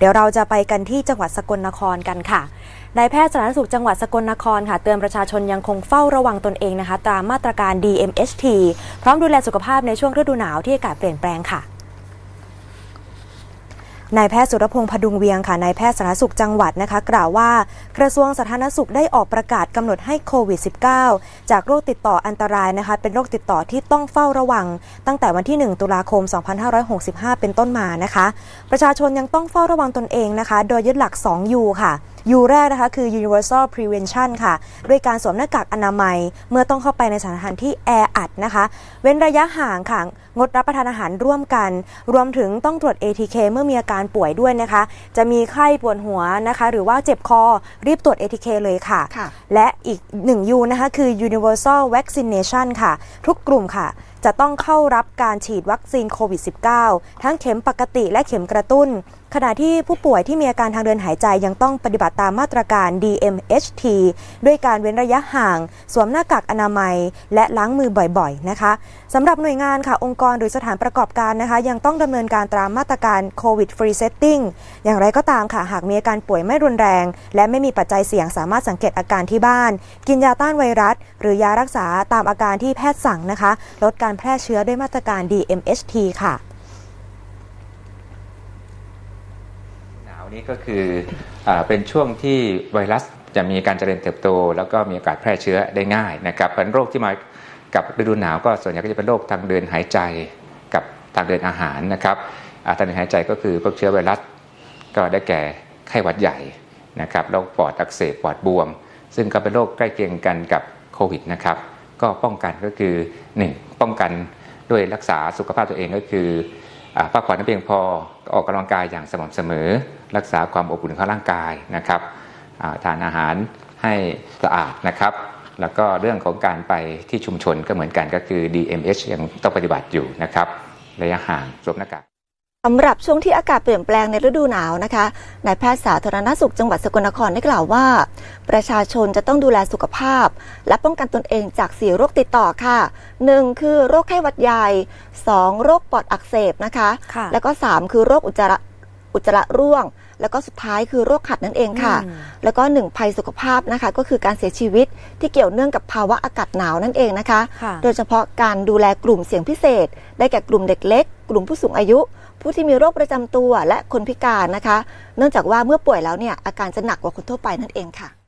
เดี๋ยวเราจะไปกันที่จังหวัดสกลนครกันค่ะนายแพทย์สาธารณสุขจังหวัดสกลนครค่ะ เตือนประชาชนยังคงเฝ้าระวังตนเองนะคะ ตามมาตรการ DMHT พร้อมดูแลสุขภาพในช่วงฤดูหนาวที่อากาศเปลี่ยนแปลงค่ะ นายแพทย์สุรพงษ์พดุงเวียงค่ะนายแพทย์สาธารณสุขจังหวัดนะคะ กล่าวว่ากระทรวงสาธารณสุขได้ออกประกาศกำหนดให้โควิด -19 จากโรคติดต่ออันตรายนะคะ เป็นโรคติดต่อที่ต้องเฝ้าระวัง ตั้งแต่วันที่ 1 ตุลาคม 2565 เป็นต้นมานะคะ ประชาชนยังต้องเฝ้าระวังตนเองนะคะ โดยยึดหลัก 2 U ค่ะ U แรกนะคะคือ universal prevention ค่ะ ด้วยการสวมหน้ากากอนามัย เมื่อต้องเข้าไปในสถานที่แออัดนะคะ เว้นระยะห่างค่ะ งดรับประทานอาหารร่วมกัน รวมถึงต้องตรวจ ATK เมื่อมีอาการป่วยด้วยนะคะ จะมีไข้ปวดหัวนะคะ หรือว่าเจ็บคอรีบตรวจ ATK เลยค่ะค่ะและอีก1 U นะคะคือ universal vaccination ค่ะ ทุกกลุ่มค่ะ จะต้องเข้ารับการฉีดวัคซีนโควิด -19 ทั้งเข็มปกติและเข็มกระตุ้น ขณะที่ผู้ป่วยที่มีอาการทางเดินหายใจยังต้องปฏิบัติตามมาตรการ DMHT ด้วยการเว้นระยะห่าง สวมหน้ากากอนามัย และล้างมือบ่อยๆนะคะสำหรับหน่วยงานค่ะองค์กรหรือสถานประกอบการนะคะ ยังต้องดำเนินการตามมาตรการโควิด Free Setting อย่างไรก็ตามค่ะหากมีอาการป่วยไม่รุนแรง และไม่มีปัจจัยเสี่ยงสามารถสังเกตอาการที่บ้าน กินยาต้านไวรัส หรือยารักษาตามอาการที่แพทย์สั่งนะคะ ลดการแพร่เชื้อด้วยมาตรการ DMHT ค่ะ หนาวนี้ก็คืออเป็นช่วงที่ไวรัสจะมีการเจริญเติบโต แล้วก็มีโอกาสแพร่เชื้อได้ง่ายนะครับเพราะฉะนั้นโรคที่มากับฤดูหนาวก็ส่วนใหญ่ก็จะเป็นโรคทางเดินหายใจกับทางเดินอาหารนะครับทางเดินหายใจก็คือพวกเชื้อไวรัสก็ได้แก่ไข้หวัดใหญ่นะครับโรคปอดอักเสบปอดบวม ซึ่งก็เป็นโรคใกล้เคียงกันกับโควิดนะครับ ก็ป้องกันก็คือ 1. ป้องกันด้วยรักษาสุขภาพตัวเองก็คือพักผ่อนให้เพียงพอออกกำลังกายอย่างสม่ำเสมอ รักษาความอบอุ่นของร่างกายนะครับทานอาหารให้สะอาดนะครับ แล้วก็เรื่องของการไปที่ชุมชนก็เหมือนกันก็คือ DMH ยังต้องปฏิบัติอยู่นะครับ ระยะห่างสวมหน้ากาก สำหรับช่วงที่อากาศเปลี่ยนแปลงในฤดูหนาวนะคะ นายแพทย์สาธารณสุขจังหวัดสกลนครได้กล่าวว่า ประชาชนจะต้องดูแลสุขภาพ และป้องกันตนเองจากสี่โรคติดต่อค่ะ 1. คือโรคไข้หวัดใหญ่ 2. โรคปอดอักเสบนะคะค่ะแล้วก็ 3 คือโรคอุจจาระอุจจาระร่วง แล้วก็สุดท้ายคือโรคขัดนั่นเองค่ะอืมแล้วก็หนึ่งภัยสุขภาพนะคะ ก็คือการเสียชีวิตที่เกี่ยวเนื่องกับภาวะอากาศหนาวนั่นเองนะคะค่ะโดยเฉพาะการดูแลกลุ่มเสี่ยงพิเศษ ได้แก่กลุ่มเด็กเล็ก กลุ่มผู้สูงอายุ ผู้ที่มีโรคประจำตัวและคนพิการนะคะ เนื่องจากว่าเมื่อป่วยแล้วเนี่ยอาการจะหนักกว่าคนทั่วไปนั่นเองค่ะ